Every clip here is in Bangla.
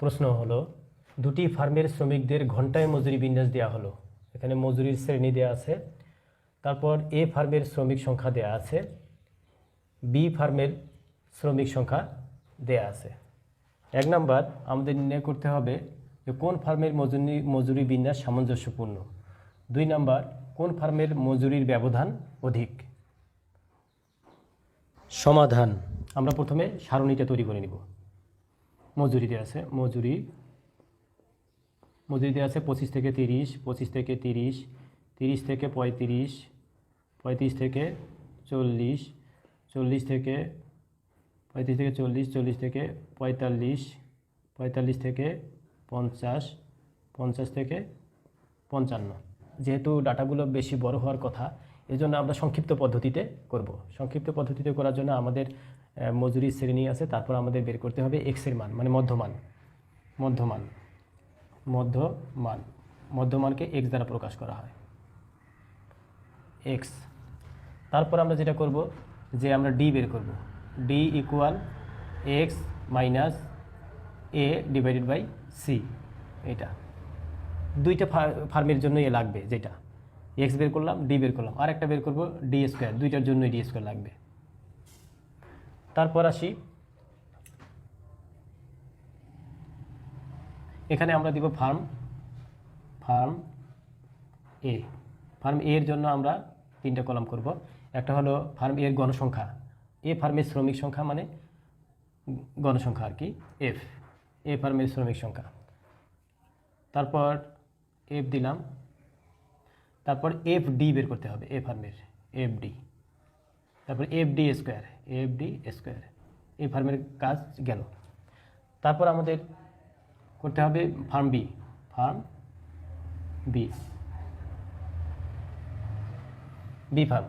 প্রশ্ন হলো, দুটি ফার্মের শ্রমিকদের ঘন্টায় মজুরি বিন্যাস দেওয়া হলো। এখানে মজুরির শ্রেণি দেওয়া আছে। তারপর এ ফার্মের শ্রমিক সংখ্যা দেওয়া আছে। বি ফার্মের শ্রমিক সংখ্যা দেয়া আছে। এক নাম্বার, আমাদের নির্ণয় করতে হবে যে কোন ফার্মের মজুরি মজুরি বিন্যাস সামঞ্জস্যপূর্ণ। দুই নাম্বার, কোন ফার্মের মজুরির ব্যবধান অধিক? সমাধান। আমরা প্রথমে সারণীটা তৈরি করে নিব। মজুরি দেওয়া আছে, মজুরি। মজুরি দেওয়া আছে পঁচিশ থেকে তিরিশ, পঁচিশ থেকে তিরিশ তিরিশ থেকে পঁয়ত্রিশ পঁয়ত্রিশ থেকে চল্লিশ চল্লিশ থেকে, পঁয়ত্রিশ থেকে চল্লিশ চল্লিশ থেকে পঁয়তাল্লিশ পঁয়তাল্লিশ থেকে পঞ্চাশ পঞ্চাশ থেকে পঞ্চান্ন। যেহেতু ডাটাগুলো বেশি বড় হওয়ার কথা, এজন্য আমরা সংক্ষিপ্ত পদ্ধতিতে করব। সংক্ষিপ্ত পদ্ধতিতে করার জন্য আমাদের আহ, মজুরির শ্রেণি আছে তারপর আমাদের বের করতে হবে এক্সের মান মানে মধ্যমান। মধ্যমান। মধ্যমান। মধ্যমানকে এক্স দ্বারা প্রকাশ করা হয়। এক্স তারপর আমরা যেটা করব যে আমরা ডি বের করব। D equal X minus A divided by C এটা। দুইটা ফার্মের জন্য এ লাগবে যেটা। এক্স বের করলাম ডি বের করলাম। আর একটা বের করব ডি স্কোয়ার দুইটার জন্যই ডি স্কোয়ার লাগবে। তারপর আসি। এখানে আমরা দিব ফার্ম ফার্ম এ ফার্ম এর জন্য আমরা তিনটা কলাম করব। একটা হলো ফার্ম এর গণসংখ্যা। এ ফার্মের শ্রমিক সংখ্যা মানে গণসংখ্যা আর কি এফ এ ফার্মের শ্রমিক সংখ্যা। তারপর এফ দিলাম। তারপর এফ ডি বের করতে হবে এ ফার্মের এফ ডি তারপর F D square F D square এই ফার্মের কাজ গেল। তারপর আমাদের করতে হবে firm B firm B B firm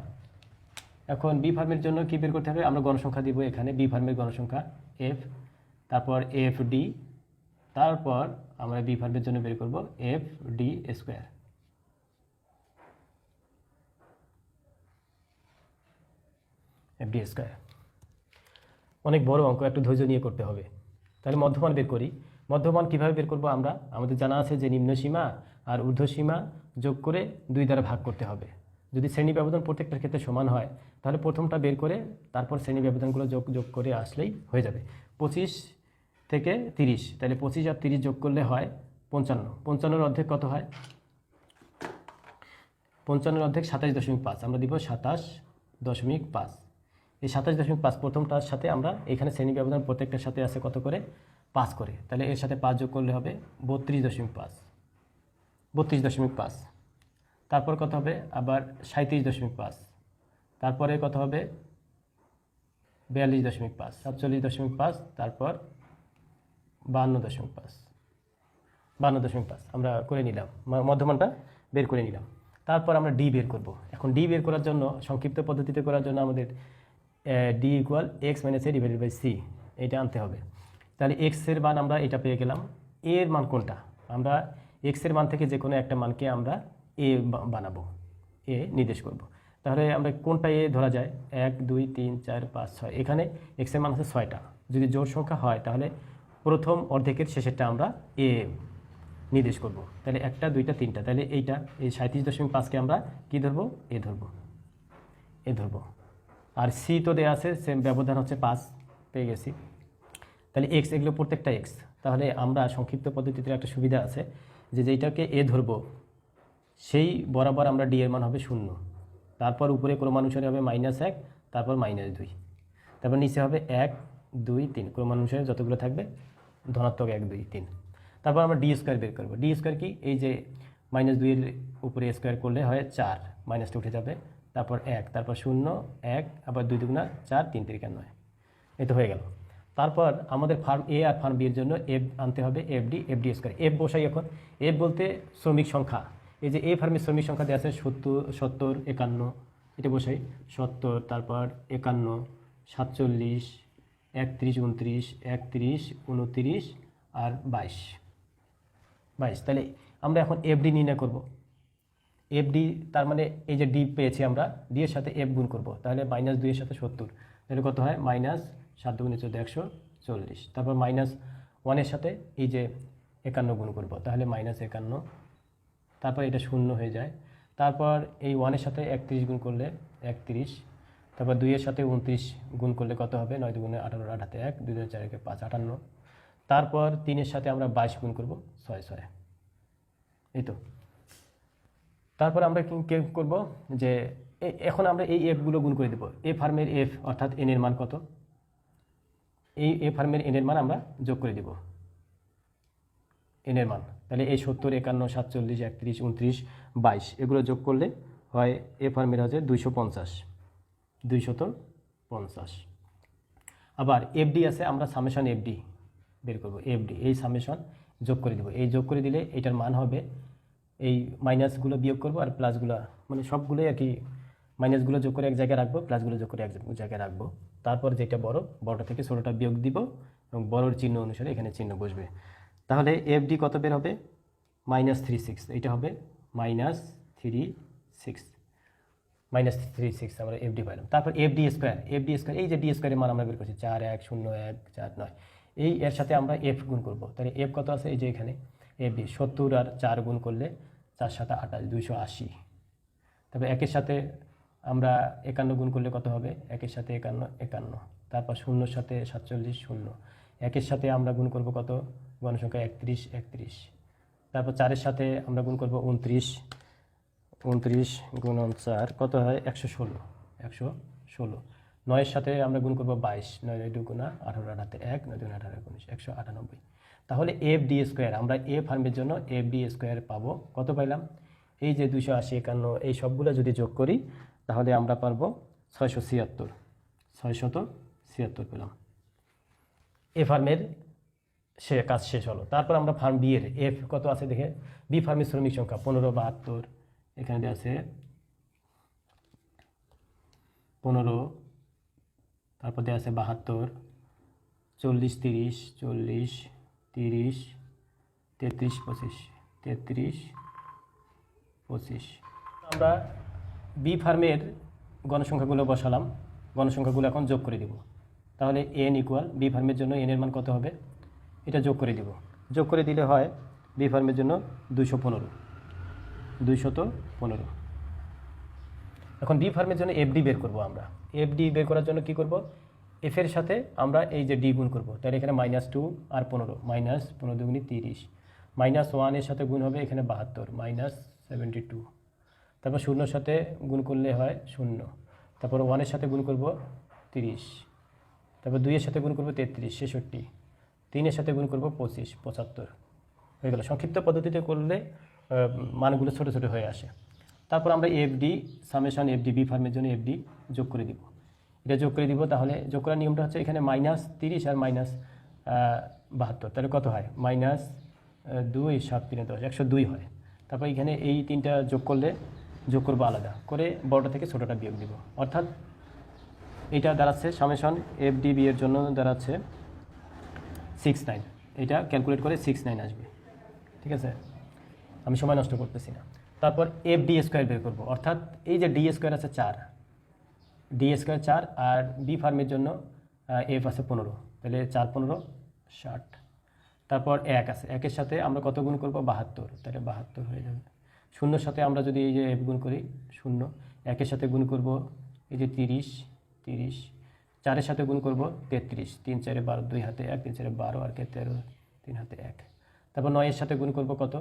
এখন বি ফার্মের জন্য কী বের করতে হবে? আমরা গণসংখ্যা দিব এখানে বি ফার্মের গণসংখ্যা এফ তারপর এফ ডি তারপর আমরা বি ফার্মের জন্য বের করব F D square F D square অনেক বড় অঙ্ক, একটু ধৈর্য নিয়ে করতে হবে। তাহলে মধ্যমান বের করি। মধ্যমান কীভাবে বের করব আমরা? আমাদের জানা আছে যে নিম্ন সীমা আর ঊর্ধ্ব সীমা যোগ করে দুই দ্বারা ভাগ করতে হবে। যদি শ্রেণি ব্যবধান প্রত্যেকটার ক্ষেত্রে সমান হয়, তাহলে প্রথমটা বের করে তারপর শ্রেণি ব্যবধানগুলো যোগ যোগ করে আসলেই হয়ে যাবে। পঁচিশ থেকে তিরিশ, তাহলে পঁচিশ আর তিরিশ যোগ করলে হয় পঞ্চান্ন। পঞ্চান্নর অর্ধেক কত হয়? পঞ্চান্নর অর্ধেক সাতাশ দশমিক পাঁচ। আমরা দিব সাতাশ দশমিক পাঁচ। এই সাতাশ দশমিক পাঁচ প্রথমটার সাথে আমরা এখানে শ্রেণি ব্যবধান প্রত্যেকটার সাথে আছে কত করে? পাঁচ করে। তাহলে এর সাথে পাঁচ যোগ করলে হবে বত্রিশ দশমিক পাঁচ। বত্রিশ দশমিক পাঁচ। তারপর কত হবে? আবার সাঁত্রিশ দশমিক পাঁচ। তারপরে কত হবে? বিয়াল্লিশ দশমিক পাঁচ। সাতচল্লিশ দশমিক পাঁচ, তারপর বাহান্ন দশমিক পাঁচ। বান্ন দশমিক পাঁচ। আমরা করে নিলাম। মধ্যমানটা বের করে নিলাম। তারপর আমরা ডি বের করব। এখন ডি বের করার জন্য, সংক্ষিপ্ত পদ্ধতিতে করার জন্য আমাদের D equal X minus A divided by C এটা আনতে হবে। তাহলে এক্সের মান আমরা এটা পেয়ে গেলাম। এ এর মান কোনটা? আমরা এক্সের মান থেকে যে কোনো একটা মানকে আমরা এ বানাবো এ নির্দেশ করব। তাহলে আমরা কোনটা এ ধরা যায়? এক, দুই, তিন, চার, পাঁচ, ছয়। এখানে এক্সের মান আছে ছয়টা। যদি জোর সংখ্যা হয়, তাহলে প্রথম অর্ধেকের শেষেরটা আমরা এ নির্দেশ করব। তাহলে একটা, দুইটা, তিনটা। তাহলে এইটা, এই সাঁত্রিশ দশমিক পাঁচকে আমরা কী ধরবো? এ ধরবো। এ ধরবো। আর সি তো দেওয়া আছে সেম ব্যবধান হচ্ছে পাঁচ, পেয়ে গেছি। তাহলে এক্স এগুলো প্রত্যেকটা এক্স তাহলে আমরা সংক্ষিপ্ত পদ্ধতিতে একটা সুবিধা আছে যে যেটাকে এ ধরবো, সেই বরাবর আমরা ডি এর মান হবে শূন্য। তারপর উপরে ক্রমানুসারে হবে মাইনাস এক, তারপর মাইনাস দুই। তারপর নিচে হবে এক, দুই, তিন। ক্রমানুসারে যতগুলো থাকবে, ধনাত্মক এক, দুই, তিন। তারপর আমরা ডি স্কোয়ার বের করব। ডি স্কোয়ার কি? এই যে মাইনাস দুইয়ের উপরে স্কোয়ার করলে হয় চার মাইনাসটা উঠে যাবে। তারপর এক, তারপর শূন্য, এক, আবার দুই দুগুণা চার, তিন তিরিকা নয়। এই তো হয়ে গেল। তারপর আমাদের ফার্ম এ আর ফার্ম বি এর জন্য এফ আনতে হবে F D F D square. F বসাই এখন। এফ বলতে শ্রমিক সংখ্যা। এই যে এ ফার্মের শ্রমিক সংখ্যা দেওয়া আছে সত্তর সত্তর, একান্ন। এটা বসাই। সত্তর, তারপর একান্ন, সাতচল্লিশ, একত্রিশ, উনত্রিশ একত্রিশ, উনত্রিশ, আর বাইশ। বাইশ। তাহলে আমরা এখন এফডি নির্ণয় করব। এফডি তার মানে এই যে ডি পেয়েছি আমরা ডি এর সাথে এফ গুণ করব, তাহলে মাইনাস দুইয়ের সাথে সত্তর। তাহলে কত হয়? মাইনাস সাত দুগুণে চোদ্দ একশো চল্লিশ। তারপর মাইনাস ওয়ানের সাথে এই যে একান্ন গুণ করব, তাহলে মাইনাস একান্ন। তারপর এটা শূন্য হয়ে যায়। তারপর এই ওয়ানের সাথে একত্রিশ গুণ করলে একত্রিশ। তারপর দুইয়ের সাথে উনত্রিশ গুণ করলে কত হবে? নয় দুগুণে আঠারো আঠাতে এক, দুই দুই চার একে পাঁচ, আটান্ন। তারপর তিনের সাথে আমরা বাইশ গুণ করব, ছয় ছয়। এই তো। তারপর আমরা কি করব? যে এখন আমরা এই এফগুলো গুণ করে দেব। এ ফার্মের এফ অর্থাৎ এন এর মান কত? এই এ ফার্মের এন এর মান আমরা যোগ করে দেব। এন এর মান। তাহলে এই সত্তর, একান্ন, সাতচল্লিশ, একত্রিশ, উনত্রিশ, বাইশ, এগুলো যোগ করলে হয় এ ফার্মের হচ্ছে দুইশো পঞ্চাশ। দুইশত পঞ্চাশ। আবার এফডি আছে, আমরা সামেশন এফডি বের করব। এফডি এই সামেশন যোগ করে দিব। এই যোগ করে দিলে এটার মান হবে এই মাইনাসগুলো বিয়োগ করব আর প্লাসগুলো মানে সবগুলোই আর কি মাইনাসগুলো যোগ করে এক জায়গায় রাখব, প্লাসগুলো যোগ করে এক জায়গায় রাখব। তারপর যেটা বড়, বড়টা থেকে ছোটোটা বিয়োগ দিব এবং বড়োর চিহ্ন অনুসারে এখানে চিহ্ন বসবে। তাহলে এফডি কত বের হবে? মাইনাস থ্রি সিক্স এটা হবে minus three six minus three six আমরা এফডি পাইলাম। তারপর এফডি স্কোয়ার এফডি স্কোয়ার এই যে ডি স্কোয়ারের মান আমরা বের করছি, চার এক শূন্য এক, চার নয়। এই এর সাথে আমরা এফ গুণ করব। তাহলে এফ কত আছে? এই যে এখানে এফডি সত্তর আর চার গুণ করলে চার সাথে আঠাশ, দুইশো আশি। তবে একের সাথে আমরা একান্ন গুণ করলে কত হবে? একের সাথে একান্ন একান্ন। তারপর শূন্যর সাথে সাতচল্লিশ, শূন্য। একের সাথে আমরা গুণ করব কত? গণসংখ্যা একত্রিশ একত্রিশ। তারপর চারের সাথে আমরা গুণ করব উনত্রিশ। উনত্রিশ গুণন চার কত হয়? একশো ষোলো। একশো ষোলো। নয়ের সাথে আমরা গুণ করব বাইশ। নয় নয় দুগুণা আঠারো আঠাতে এক, নয় দুগুণ আঠারো উনিশ একশো আটানব্বই। তাহলে এফ ডি স্কোয়ার, আমরা এ ফার্মের জন্য এফ ডি স্কোয়ার পাবো। কত পাইলাম? এই যে দুশো আশি একান্ন, এই সবগুলো যদি যোগ করি, তাহলে আমরা পারব ছয়শো ছিয়াত্তর। ছয়শত ছিয়াত্তর পেলাম। এ ফার্মের সে কাজ শেষ হলো। তারপর আমরা ফার্ম বি এর এফ কত আছে দেখে? বি ফার্মের শ্রমিক সংখ্যা পনেরো বাহাত্তর। এখানে আছে পনেরো, তারপর দেওয়া আছে বাহাত্তর, চল্লিশ তিরিশ, চল্লিশ তিরিশ, তেত্রিশ, পঁচিশ তেত্রিশ, পঁচিশ। আমরা বি ফার্মের গণসংখ্যাগুলো বসালাম। গণসংখ্যাগুলো এখন যোগ করে দিব। তাহলে এন ইকুয়াল বি ফার্মের জন্য এন এর মান কত হবে? এটা যোগ করে দিব। যোগ করে দিলে হয় বি ফার্মের জন্য দুইশো পনেরো। দুইশত পনেরো। এখন ডি ফার্মের জন্য এফডি বের করব আমরা। এফডি বের করার জন্য কি করব? এফ এর সাথে আমরা এই যে ডি গুণ করব, তাহলে এখানে মাইনাস টু আর পনেরো মাইনাস পনেরো দুগুনি তিরিশ। মাইনাস ওয়ানের সাথে গুণ হবে এখানে বাহাত্তর মাইনাস সেভেন্টি টু তারপর শূন্যর সাথে গুণ করলে হয় শূন্য। তারপর ওয়ানের সাথে গুণ করব তিরিশ। তারপর দুইয়ের সাথে গুণ করব তেত্রিশ, ছেষট্টি। তিনের সাথে গুণ করব পঁচিশ, পঁচাত্তর। হয়ে গেল। সংক্ষিপ্ত পদ্ধতিতে করলে মানগুলো ছোটো ছোটো হয়ে আসে। তারপর আমরা এফডি সামেশন এফডি বি ফার্মের জন্য এফডি যোগ করে দিব। এটা যোগ করে দিব, তাহলে যোগ করার নিয়মটা হচ্ছে এখানে মাইনাস তিরিশ আর মাইনাস বাহাত্তর। তাহলে কত হয়? মাইনাস দুই, সাত, তিনে দশ, একশো দুই হয়। তারপর এখানে এই তিনটা যোগ করলে, যোগ করব আলাদা। করে বড়টা থেকে ছোটোটা বিয়োগ দিব। অর্থাৎ এটা দাঁড়াচ্ছে সামেশন এফডিবি এর জন্য দাঁড়াচ্ছে সিক্স নাইন এটা ক্যালকুলেট করে সিক্স নাইন আসবে। ঠিক আছে? আমি সময় নষ্ট করতেছি না। তারপর এফ ডি স্কোয়ার বের করব। অর্থাৎ এই যে ডি স্কোয়ার আছে চার ডি স্কোয়ার চার আর বি ফার্মের জন্য এফ আছে পনেরো। তাহলে চার পনেরো, ষাট। তারপর এক আছে। একের সাথে আমরা কত গুণ করব? বাহাত্তর। তাহলে বাহাত্তর হয়ে যাবে। শূন্যর সাথে আমরা যদি এই যে এফ গুণ করি, শূন্য। একের সাথে গুণ করব এই যে তিরিশ তিরিশ। চারের সাথে গুণ করব তেত্রিশ। তিন চারে বারো, দুই হাতে এক, তিন চারে বারো আর কে তেরো, তিন হাতে এক। তারপর নয়ের সাথে গুণ করব কত?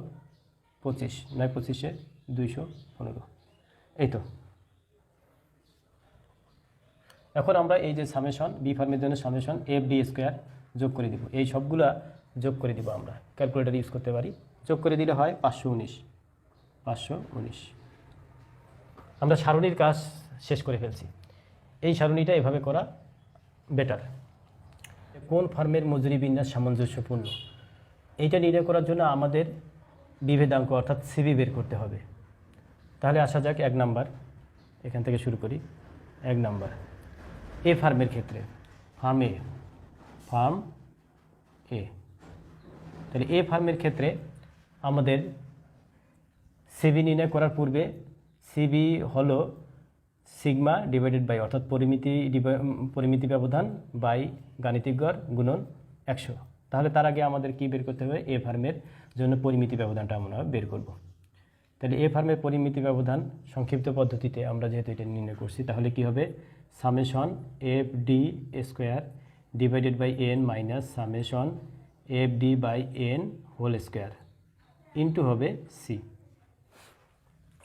পঁচিশ। নয় পঁচিশে দুইশো পনেরো। এই তো। এখন আমরা এই যে সামেশন বি ফার্মের জন্য সামেশন এফ ডি স্কোয়ার যোগ করে দিব। এই সবগুলা যোগ করে দিব আমরা। ক্যালকুলেটার ইউজ করতে পারি। যোগ করে দিলে হয় পাঁচশো উনিশ। পাঁচশো উনিশ। আমরা সারণীর কাজ শেষ করে ফেলছি। এই সারণীটা এভাবে করা বেটার কোন ফার্মের মজুরি বিন্যাস সামঞ্জস্যপূর্ণ? এইটা নির্ণয় করার জন্য আমাদের বিভেদাঙ্ক অর্থাৎ সিবি বের করতে হবে। তাহলে আসা যাক এক নাম্বার। এখান থেকে শুরু করি। এক নাম্বার। এ ফার্মের ক্ষেত্রে ফার্ম এ ফার্ম এ তাহলে এ ফার্মের ক্ষেত্রে আমাদের সিবি নির্ণয় করার পূর্বে সিবি হলো সিগমা ডিভাইডেড বাই অর্থাৎ পরিমিতি পরিমিতি ব্যবধান বাই গাণিতিক গড় গুণন একশো। তাহলে তার আগে আমাদের কি বের করতে হবে? এ ফার্মের জন্য পরিমিতি ব্যবধানটা আমরা বের করব। তাহলে এ ফার্মের পরিমিতি ব্যবধান সংক্ষিপ্ত পদ্ধতিতে আমরা যেহেতু এটা নির্ণয় করছি, তাহলে কি হবে? Summation F D square divided by N minus summation F D by N whole square into হবে সি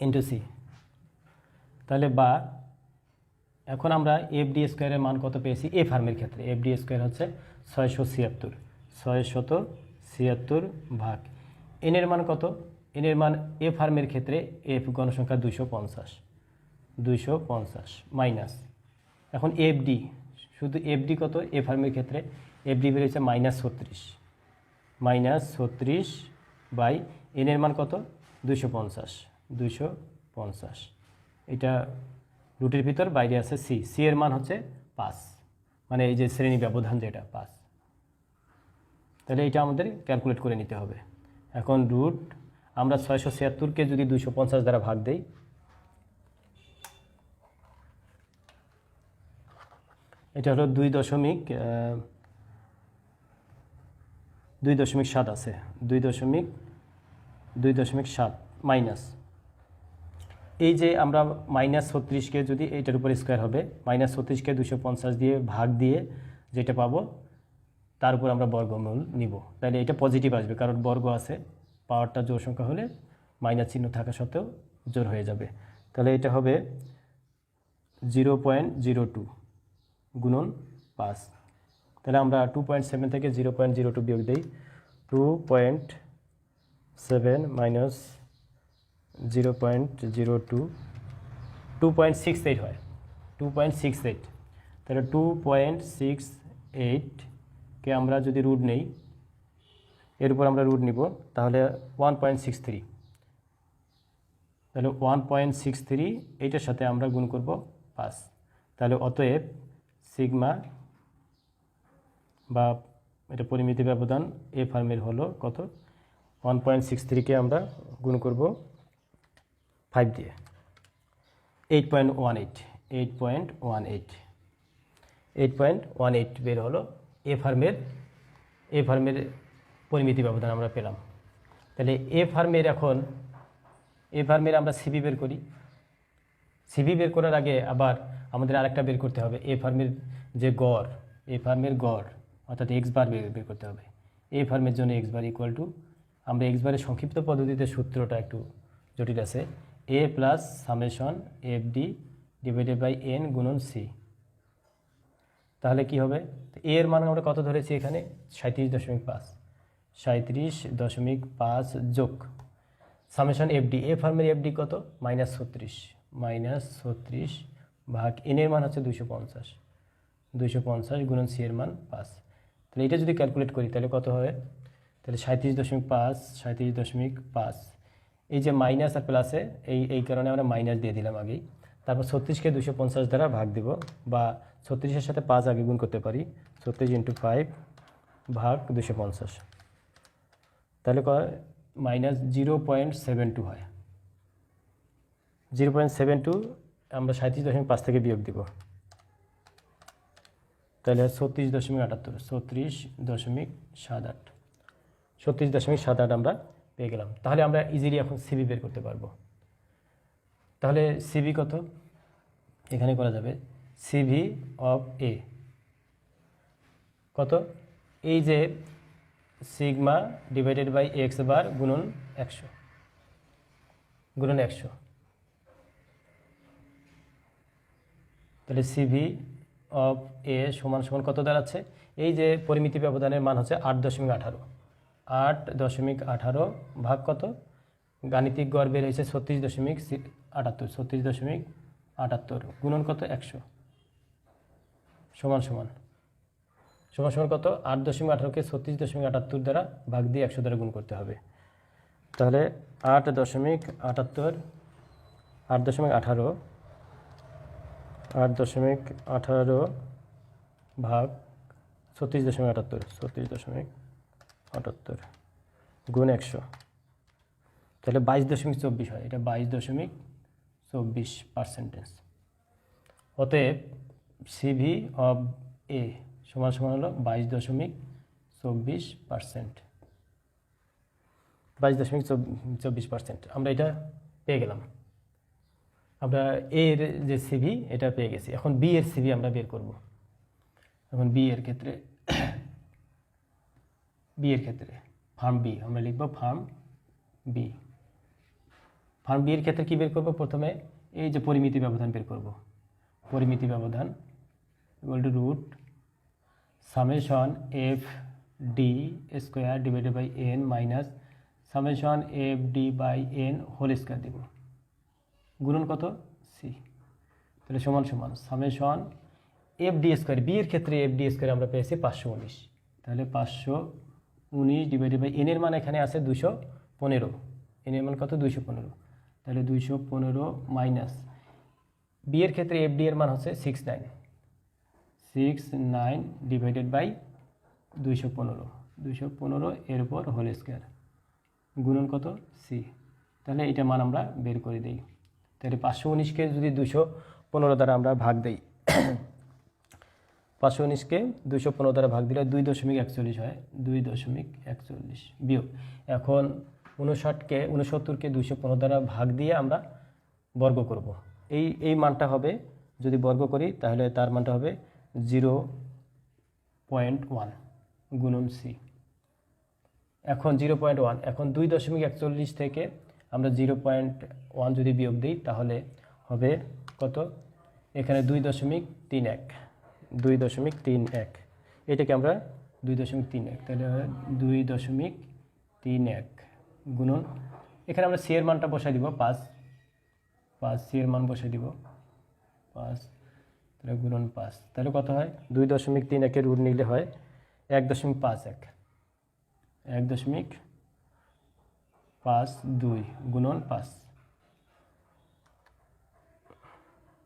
ইন্টু সি তাহলে বা, এখন আমরা এফ ডি স্কোয়ারের মান কত পেয়েছি? এ ফার্মের ক্ষেত্রে। এফ ডি স্কোয়ার হচ্ছে ছয়শো ছিয়াত্তর। ছয়শত ছিয়াত্তর ভাগ। এনের মান কত? এনের মান এ ফার্মের ক্ষেত্রে এফ গণসংখ্যা দুইশো পঞ্চাশ। দুইশো পঞ্চাশ মাইনাস এখন এফ ডি শুধু এফ ডি কত? এ ফার্মের ক্ষেত্রে এফ ডি বেরিয়েছে মাইনাস ছত্রিশ। মাইনাস ছত্রিশ বাই এনের মান কত? দুইশো পঞ্চাশ। দুইশো পঞ্চাশ। এটা রুটের ভিতর, বাইরে আছে সি সি এর মান হচ্ছে পাঁচ। মানে এই যে শ্রেণি ব্যবধান যেটা, পাঁচ। তাহলে এটা আমাদের ক্যালকুলেট করে নিতে হবে। এখন রুট আমরা ছয়শো ছিয়াত্তরকে যদি দুইশো পঞ্চাশ দ্বারা ভাগ দেই, এটা হলো দুই দশমিক দুই দশমিক সাত আছে। দুই দশমিক দুই দশমিক সাত মাইনাস। এই যে আমরা মাইনাস ছত্রিশকে যদি এইটার উপর স্কোয়ার হবে, মাইনাস ছত্রিশকে দুশো পঞ্চাশ দিয়ে ভাগ দিয়ে যেটা পাবো, তার উপর আমরা বর্গমূল নিব। তাহলে এটা পজিটিভ আসবে, কারণ বর্গ আছে। পাওয়ারটা জোর সংখ্যা হলে মাইনাস চিহ্ন থাকা সত্ত্বেও জোর হয়ে যাবে। তাহলে এটা হবে জিরো পয়েন্ট জিরো টু গুণন পাঁচ। তাহলে আমরা টু পয়েন্ট সেভেন থেকে জিরো পয়েন্ট জিরো টু বিয়োগ দিই। Two point seven minus zero point zero two two point six eight হয়। টু পয়েন্ট সিক্স এইট তাহলে টু পয়েন্ট সিক্স এইটকে আমরা যদি রুট নেই এর উপর আমরা রুট নিব, তাহলে ওয়ান পয়েন্ট সিক্স থ্রি তাহলে ওয়ান পয়েন্ট সিক্স থ্রি এইটার সাথে আমরা গুণ করব পাঁচ। তাহলে অতএব সিগমা বা এটা পরিমিতি ব্যবধান এ ফার্মের হলো কত? ওয়ান পয়েন্ট সিক্স থ্রিকে আমরা গুণ করব ফাইভ দিয়ে। Eight point one eight eight point one eight eight point one eight বের হলো এ ফার্মের এ ফার্মের পরিমিতি ব্যবধান আমরা পেলাম। তাহলে এ ফার্মের এখন, এ ফার্মের আমরা সিবি বের করি। সিবি বের করার আগে আবার আমাদের আরেকটা বের করতে হবে। এ ফার্মের যে গড়, এ ফার্মের গড়, অর্থাৎ এক্স বার বের করতে হবে। এ ফার্মের জন্য এক্স বার ইকুয়াল টু আমরা এক্স বারের সংক্ষিপ্ত পদ্ধতিতে সূত্রটা একটু জটিল আছে। A plus summation F D divided by N গুণন সি তাহলে কি হবে? এর মান আমরা কত ধরেছি এখানে? সাঁত্রিশ দশমিক পাঁচ। সাঁত্রিশ দশমিক পাঁচ যোগ। সামেশন এফডি এ ফার্মের এফডি কত? মাইনাস ছত্রিশ। মাইনাস ছত্রিশ ভাগ এন এর মান হচ্ছে দুশো পঞ্চাশ। দুশো পঞ্চাশ গুণন সি এর মান পাঁচ। তাহলে এটা যদি ক্যালকুলেট করি, তাহলে কত হবে? তাহলে সাঁত্রিশ দশমিক পাঁচ সাঁত্রিশ দশমিক পাঁচ। এই যে মাইনাস আর প্লাসে এই এই কারণে আমরা মাইনাস দিয়ে দিলাম আগেই। তারপর ছত্রিশকে দুশো পঞ্চাশ দ্বারা ভাগ দিব বা ছত্রিশের সাথে পাঁচ আগে গুণ করতে পারি। ছত্রিশ ইন্টু ফাইভ ভাগ দুশো পঞ্চাশ। তাহলে minus zero point seven two হয়। জিরো পয়েন্ট সেভেন টু আমরা সাঁত্রিশ দশমিক পাঁচ থেকে বিয়োগ দিব। তাহলে ছত্রিশ দশমিক আটাত্তর, ছত্রিশ দশমিক সাত আট। ছত্রিশ দশমিক সাত আট আমরা পেয়ে গেলাম। তাহলে আমরা ইজিলি এখন সিবি বের করতে পারব। তাহলে সিবি কত? এখানে করা যাবে সিভি অফ এ কত? এই যে sigma divided by X bar গুণন একশো। গুণন একশো। তাহলে সিভি অফ এ সমান সমান কত দাঁড়াচ্ছে? এই যে পরিমিতি ব্যবধানের মান হচ্ছে আট দশমিক আঠারো। আট দশমিক আঠারো ভাগ কত? গাণিতিক গড় বের হয়েছে ছত্রিশ দশমিক আটাত্তর, ছত্রিশ দশমিক আটাত্তর। গুণন কত? একশো। সমান সমান। সমান সমান কত? আট দশমিক আঠারোকে ছত্রিশ দশমিক আটাত্তর দ্বারা ভাগ দিয়ে একশো দ্বারা গুণ করতে হবে। তাহলে আট দশমিক আটাত্তর, আট দশমিক আঠারো, আট দশমিক আঠারো ভাগ ছত্রিশ দশমিক আটাত্তর, ছত্রিশ দশমিক আটাত্তর গুণ একশো। তাহলে বাইশ দশমিক চব্বিশ হয়, এটা বাইশ দশমিক চব্বিশ পার্সেন্টেজ। অতএব সিভি অফ এ সমান সমান হলো বাইশ দশমিক চব্বিশ পার্সেন্ট। বাইশ দশমিক চব- চব্বিশ পার্সেন্ট। আমরা এটা পেয়ে গেলাম। আমরা এর যে সিভি এটা পেয়ে গেছি। এখন বি এর সিভি আমরা বের করব। এখন বি এর ক্ষেত্রে বি এর ক্ষেত্রে ফার্ম বি আমরা লিখব ফার্ম বি ফার্ম বি এর ক্ষেত্রে কী বের করব? প্রথমে এই যে পরিমিতি ব্যবধান বের করব। পরিমিতি ব্যবধান equal root summation F D square divided by N minus summation F D by N whole square দেব। গুণন কত? সি তাহলে সমান সমান summation F D square B এর ক্ষেত্রে এফ ডি স্কোয়ার আমরা পেয়েছি পাঁচশো উনিশ। তাহলে পাঁচশো উনিশ ডিভাইডেড বাই এন এর মান এখানে আছে দুশো পনেরো। এন এর মান কত? দুইশো পনেরো। তাহলে দুইশো পনেরো মাইনাস বি এর ক্ষেত্রে এফ ডি এর মান হচ্ছে six nine six nine divided by দুইশো পনেরো। দুইশো পনেরো এর উপর হোল স্কোয়ার গুণন কত? সি তাহলে এটা মান আমরা বের করে দিই। তাহলে পাঁচশো উনিশকে যদি দুশো পনেরো দ্বারা আমরা ভাগ দিই, পাঁচশো উনিশকে দুশো পনেরো দ্বারা ভাগ দিলে দুই দশমিক একচল্লিশ হয়। দুই দশমিক একচল্লিশ। বিয়োগ। এখন উনষাটকে, উনসত্তরকে দুশো পনেরো দ্বারা ভাগ দিয়ে আমরা বর্গ করব। এই এই মানটা হবে, যদি বর্গ করি, তাহলে তার মানটা হবে জিরো পয়েন্ট ওয়ান গুণন সি। এখন জিরো পয়েন্ট ওয়ান, এখন দুই দশমিক একচল্লিশ থেকে আমরা জিরো পয়েন্ট ওয়ান যদি বিয়োগ দিই, তাহলে হবে কত? এখানে দুই দশমিক তিন এক, দুই দশমিক তিন এক। এটাকে আমরা দুই দশমিক তিন এক, তাহলে দুই দশমিক তিন এক গুণন। এখানে আমরা সি এর মানটা বসাই দিব, পাঁচ পাঁচ সি এর মান বসাই দিব, পাঁচ তাহলে গুণন পাঁচ। তাহলে কত হয়? দুই দশমিক তিন একের রুট নিলে হয় এক দশমিক পাঁচ এক। এক দশমিক পাঁচ দুই গুণন পাঁচ।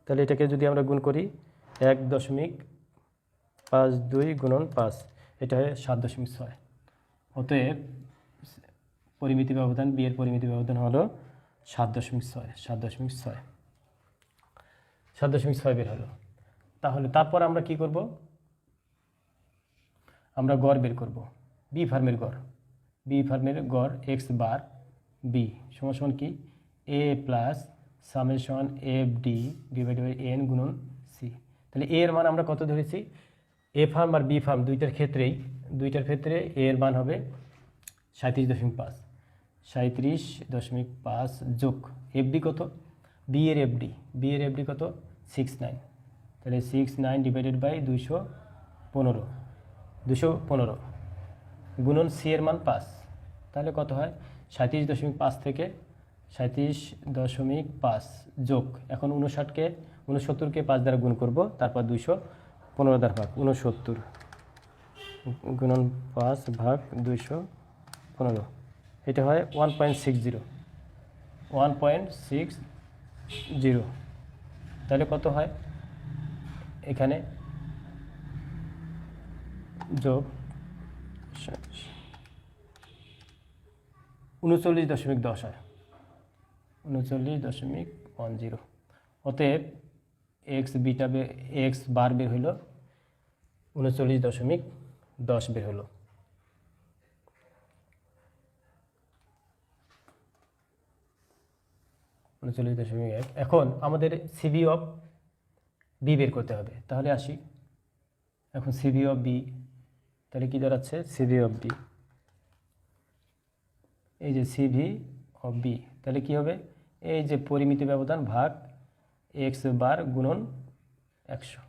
তাহলে এটাকে যদি আমরা গুণ করি, এক দশমিক পাঁচ দুই গুণন পাঁচ, এটা হয় সাত দশমিক ছয়। অতএব পরিমিতি ব্যবধান বিয়ের পরিমিতি ব্যবধান হলো সাত দশমিক ছয়, সাত দশমিক ছয়। সাত দশমিক ছয় বের হলো। তাহলে তারপর আমরা কি করব? আমরা গড় বের করব। বি ফার্মের গড়। বি ফার্মের গড় এক্স বার বি সমান সমান কি? A plus summation F D divided by N গুণন সি তাহলে এ এর মান আমরা কত ধরেছি? এ ফার্ম আর বি ফার্ম দুইটার ক্ষেত্রেই, দুইটার ক্ষেত্রে এ এর মান হবে সাঁত্রিশ দশমিক পাঁচ। সাঁত্রিশ দশমিক পাঁচ যোগ এফডি কত? বি এর এফডি বি এর এফডি কত? সিক্স নাইন তাহলে সিক্স নাইন ডিভাইডেড বাই দুইশো পনেরো। দুশো পনেরো। গুণন সি এর মান পাঁচ। তাহলে কত হয়? সাঁত্রিশ দশমিক পাঁচ থেকে সাঁত্রিশ দশমিক পাঁচ যোগ। এখন উনষাটকে উনসত্তরকে পাঁচ দ্বারা গুণ করব, তারপর দুশো পনেরো দ্বারা ভাগ উনসত্তর গুণন পাঁচ ভাগ দুইশো পনেরো। এটা হয় one point six zero one point six zero তাহলে কত হয়? এখানে যোগ উনচল্লিশ দশমিক দশ হয়। উনচল্লিশ দশমিক ওয়ান জিরো। অতএব এক্স বিটা এক্স বার বের হইল, উনচল্লিশ দশমিক দশ বের হলো উনচল্লিশ দশমিক এক। এখন আমাদের সিবি অফ বি বের করতে হবে। তাহলে আসি। এখন সিবি অফ বি তাহলে কী দাঁড়াচ্ছে? সিবি অফ বি এই যে সিভি অফ বি তাহলে কী হবে? এই যে পরিমিতি ব্যবধান ভাগ এক্স বার গুণন একশো।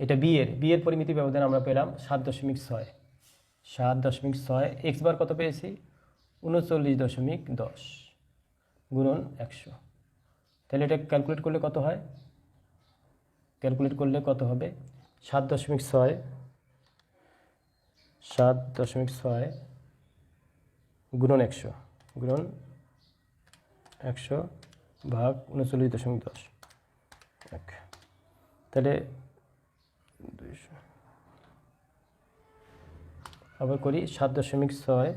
এটা বি এর বি এর পরিমিতি ব্যবধান আমরা পেলাম সাত দশমিক ছয়। সাত দশমিক ছয় এক্স বার কত পেয়েছি? উনচল্লিশ দশমিক দশ গুণন একশো। তাহলে এটা ক্যালকুলেট করলে কত হয়? ক্যালকুলেট করলে কত হবে? সাত দশমিক ছয়। সাত দশমিক ছয় গুণন একশো। গুণন একশো ভাগ উনচল্লিশ দশমিক দশ। এক। তাহলে দুইশো। আবার করি, সাত দশমিক ছয়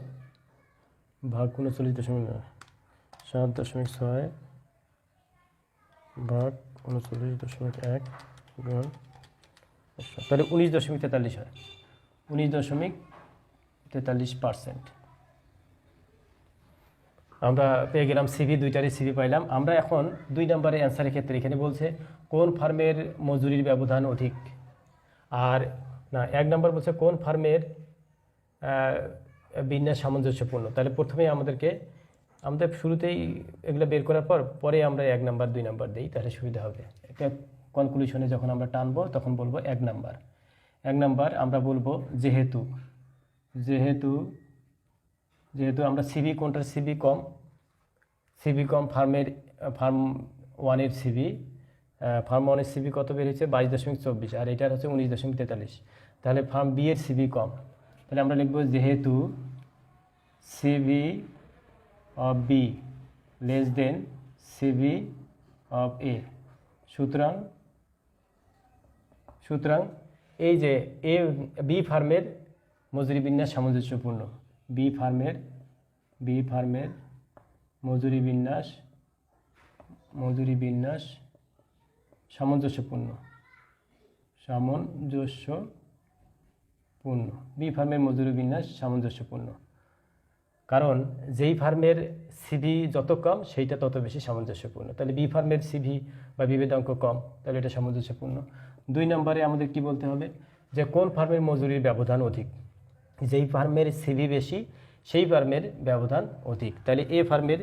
ভাগ উনচল্লিশ দশমিক নয়। সাত দশমিক ছয় ভাগ উনচল্লিশ দশমিক এক গুণ একশো তাহলে উনিশ দশমিক তেতাল্লিশ হয়। উনিশ দশমিক তেতাল্লিশ পার্সেন্ট। আমরা পেয়ে গেলাম সিভি দুইটারই সিভি পাইলাম। আমরা এখন দুই নম্বরের অ্যান্সারের ক্ষেত্রে এখানে বলছে, কোন ফার্মের মজুরির ব্যবধান অধিক? আর না, এক নম্বর বলছে, কোন ফার্মের বিন্যাস সামঞ্জস্যপূর্ণ? তাহলে প্রথমেই আমাদেরকে, আমাদের শুরুতেই এগুলো বের করার পর পরে আমরা এক নাম্বার, দুই নাম্বার দিই, তাহলে সুবিধা হবে। একটা কনক্লুশনে যখন আমরা টানবো, তখন বলব এক নাম্বার। এক নাম্বার আমরা বলব যেহেতু যেহেতু যেহেতু আমরা সিবি কোনটার সিবি কম সিবি কম ফার্মের, ফার্ম ওয়ানের সিবি ফার্ম ওয়ানের সিবি কত বের হয়েছে? বাইশ দশমিক চব্বিশ। আর এটার হচ্ছে উনিশ দশমিক তেতাল্লিশ। তাহলে ফার্ম বি এর সিবি কম। তাহলে আমরা লিখব যেহেতু CV of B less than CV of A সুতরাং সুতরাং এই যে এ বি ফার্মের মজুরি বিন্যাস সামঞ্জস্যপূর্ণ। বি ফার্মের বি ফার্মের মজুরি বিন্যাস মজুরি বিন্যাস সামঞ্জস্যপূর্ণ। সামঞ্জস্যপূর্ণ। বি ফার্মের মজুরি বিন্যাস সামঞ্জস্যপূর্ণ। কারণ যেই ফার্মের সিভি যত কম, সেইটা তত বেশি সামঞ্জস্যপূর্ণ। তাহলে বি ফার্মের সিভি বা বিভেদাঙ্ক কম, তাহলে এটা সামঞ্জস্যপূর্ণ। দুই নম্বরে আমাদের কি বলতে হবে? যে কোন ফার্মের মজুরির ব্যবধান অধিক? যেই ফার্মের সিভি বেশি, সেই ফার্মের ব্যবধান অধিক। তাহলে এ ফার্মের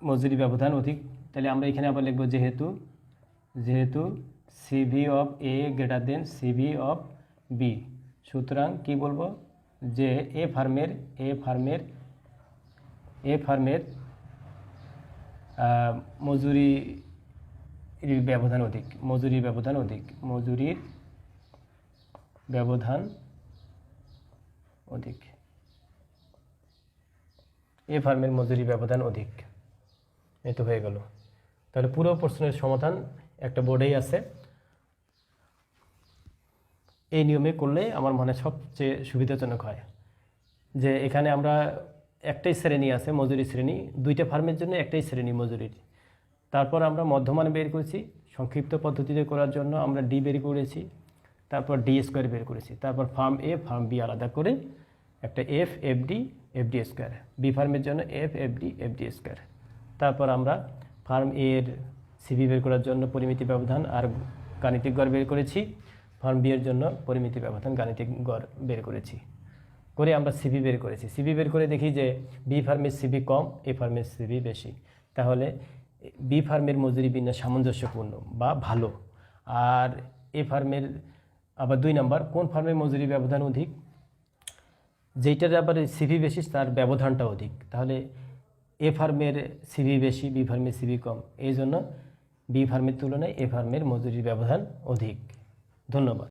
মজুরি ব্যবধান অধিক। তাহলে আমরা এখানে আবার লিখব যেহেতু যেহেতু CV of A greater than CV of B সুতরাং কি বলব? যে এ ফার্মের এ ফার্মের এ ফার্মের মজুরি ব্যবধান অধিক, মজুরির ব্যবধান অধিক, মজুরির ব্যবধান অধিক। এ ফার্মের মজুরি ব্যবধান অধিক। এই তো হয়ে গেল। তাহলে পুরো প্রশ্নের সমাধান একটা বোর্ডেই আছে। এই নিয়মে করলে আমার মনে সবচেয়ে সুবিধাজনক হয়। যে এখানে আমরা একটাই শ্রেণি আছে, মজুরি শ্রেণি। দুইটা ফার্মের জন্য একটাই শ্রেণি মজুরির। তারপর আমরা মধ্যমান বের করেছি, সংক্ষিপ্ত পদ্ধতিতে করার জন্য আমরা ডি বের করেছি, তারপর ডি স্কোয়ার বের করেছি, তারপর ফার্ম এ ফার্ম বি আলাদা করে একটা F F D F D square B ফার্মের জন্য F F D F D square তারপর আমরা ফার্ম এর সিভি বের করার জন্য পরিমিতি ব্যবধান আর গাণিতিক গড় বের করেছি ফার্ম বি এর জন্য পরিমিতি ব্যবধান গাণিতিক গড় বের করেছি। করে আমরা সিবি বের করেছি। সিবি বের করে দেখি যে বি ফার্মের সিবি কম এ ফার্মের সিবি বেশি। তাহলে বি ফার্মের মজুরি বিন্যাস সামঞ্জস্যপূর্ণ বা ভালো। আর এ ফার্মের আবার দুই নাম্বার, কোন ফার্মের মজুরি ব্যবধান অধিক? যেইটার আবার সিভি বেশি, তার ব্যবধানটা অধিক। তাহলে এ ফার্মের সিভি বেশি, বি ফার্মের সিভি কম। এই জন্য বি ফার্মের তুলনায় এ ফার্মের মজুরির ব্যবধান অধিক। ধন্যবাদ।